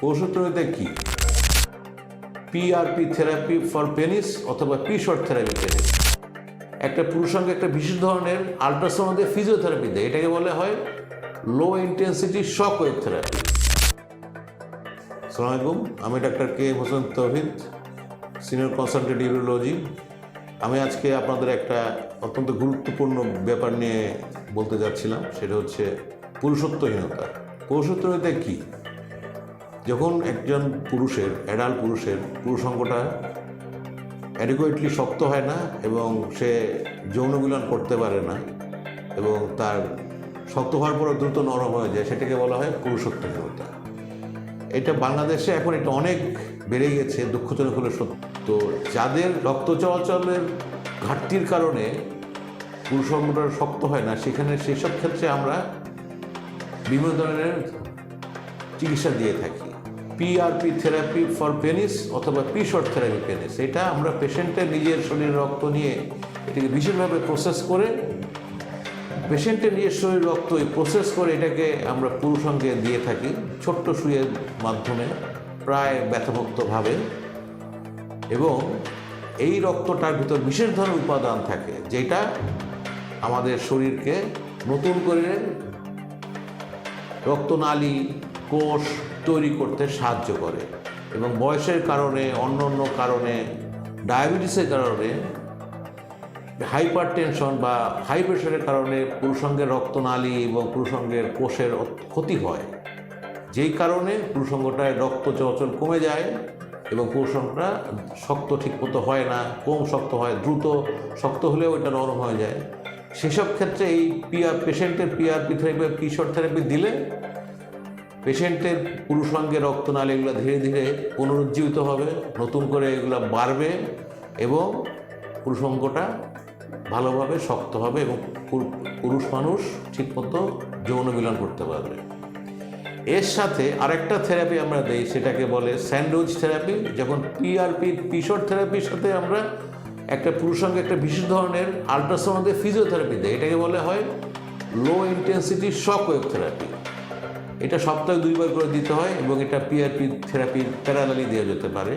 পৌষত্বতে কি? PRP therapy for penis অথবা P shot therapy penis একটা পুরুষাঙ্গে একটা বিশেষ ধরনের আল্ট্রাসাউন্ড ফিজিওথেরাপি দেয়। এটাকে বলা হয় low intensity shock wave therapy সালাম আলাইকুম, আমি doctor K Hossain Touhid senior consultant urology আমি আজকে আপনাদের একটা অত্যন্ত গুরুত্বপূর্ণ ব্যাপার নিয়ে বলতে যাচ্ছিলাম, সেটা হচ্ছে পুরুষত্বহীনতা। পুরুষত্বহীনতা কী? যখন একজন পুরুষের অ্যাডাল্ট পুরুষের পুরুষাঙ্গটা অ্যাডিকুয়েটলি শক্ত হয় না এবং সে যৌন মিলন করতে পারে না এবং তার শক্ত হওয়ার পরও দ্রুত নরম হয়ে যায়, সেটাকে বলা হয় পুরুষত্বহীনতা। এটা বাংলাদেশে এখন এটা অনেক বেড়ে গেছে, দুঃখজনক হলে সত্য। যাদের রক্ত চলাচলের ঘাটতির কারণে পুরুষাঙ্গটা শক্ত হয় না, সেখানে সেসব ক্ষেত্রে আমরা বিভিন্ন ধরনের চিকিৎসা দিয়ে থাকি। পিআরপি থেরাপি ফর পেনিস অথবা পি শর্ট থেরাপি পেনিস এটা আমরা পেশেন্টের নিজের শরীরের রক্ত নিয়ে এটাকে বিশেষভাবে প্রসেস করে পেশেন্টের নিজের শরীর রক্ত প্রসেস করে এটাকে আমরা পুরুষাঙ্গে দিয়ে থাকি, ছোট্ট সুইয়ের মাধ্যমে, প্রায় ব্যথামুক্তভাবে। এবং এই রক্তটার ভিতর বিশেষ ধরনের উপাদান থাকে, যেটা আমাদের শরীরকে নতুন করে রক্তনালী কোষ তৈরি করতে সাহায্য করে এবং বয়সের কারণে, অন্য অন্য কারণে, ডায়াবেটিসের কারণে হাইপার টেনশন বা হাই প্রেশারের কারণে পুরুষঙ্গের রক্তনালী এবং পুরুষঙ্গের কোষের ক্ষতি হয়। যেই কারণে পুরুষঙ্গটায় রক্ত চলাচল কমে যায় এবং পুরুষঙ্গটা শক্ত ঠিকমতো হয় না, কম শক্ত হয়, দ্রুত শক্ত হলেও এটা নরম হয়ে যায়। সেসব ক্ষেত্রে এই পিআর পেশেন্টের পিআরপি থেরাপি কিশোর থেরাপি দিলে পেশেন্টের পুরুষাঙ্গের রক্তনালী এগুলো ধীরে ধীরে পুনরুজ্জীবিত হবে, নতুন করে এগুলো বাড়বে এবং পুরুষাঙ্গটা ভালোভাবে শক্ত হবে এবং পুরুষ মানুষ ঠিকমতো যৌন মিলন করতে পারবে। এর সাথে আরেকটা থেরাপি আমরা দেই, সেটাকে বলে স্যান্ডউইচ থেরাপি যখন পিআরপি পিশোর থেরাপির সাথে আমরা একটা পুরুষাঙ্গে একটা বিশেষ ধরনের আল্ট্রাসাউন্ড ফিজিওথেরাপি দেয় এটাকে বলা হয় low intensity shock wave therapy এটা সপ্তাহে দুইবার করে দিতে হয় এবং এটা পিআরপি থেরাপি প্যারালালি দেওয়া যেতে পারে।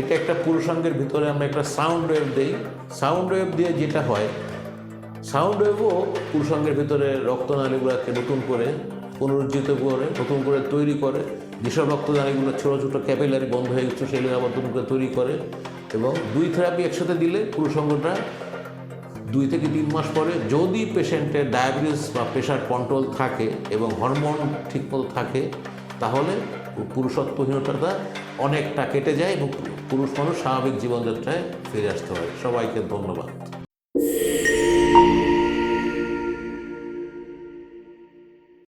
এটা একটা পুরুষাঙ্গের ভিতরে আমরা একটা সাউন্ড ওয়েভ দিই। সাউন্ড ওয়েভ দিয়ে যেটা হয় সাউন্ড ওয়েভও পুরুষাঙ্গের ভিতরে রক্তনালীগুলোকে নতুন করে পুনরুজ্জিত করে, নতুন করে তৈরি করে। যেসব রক্তনালীগুলো ছোটো ছোটো ক্যাপিলারি বন্ধ হয়ে গেছে, সেগুলো আবার নতুন করে তৈরি করে। এবং দুই থেরাপি একসাথে দিলে পুরুষাঙ্গটা দুই থেকে তিন মাস পরে যদি পেশেন্টের ডায়াবেটিস বা প্রেশার কন্ট্রোল থাকে এবং হরমোন ঠিকমতো থাকে, তাহলে পুরুষত্বহীনতাটা অনেকটা কেটে যায় এবং পুরুষ মানুষ স্বাভাবিক জীবনযাত্রায় ফিরে আসতে হয়। সবাইকে ধন্যবাদ।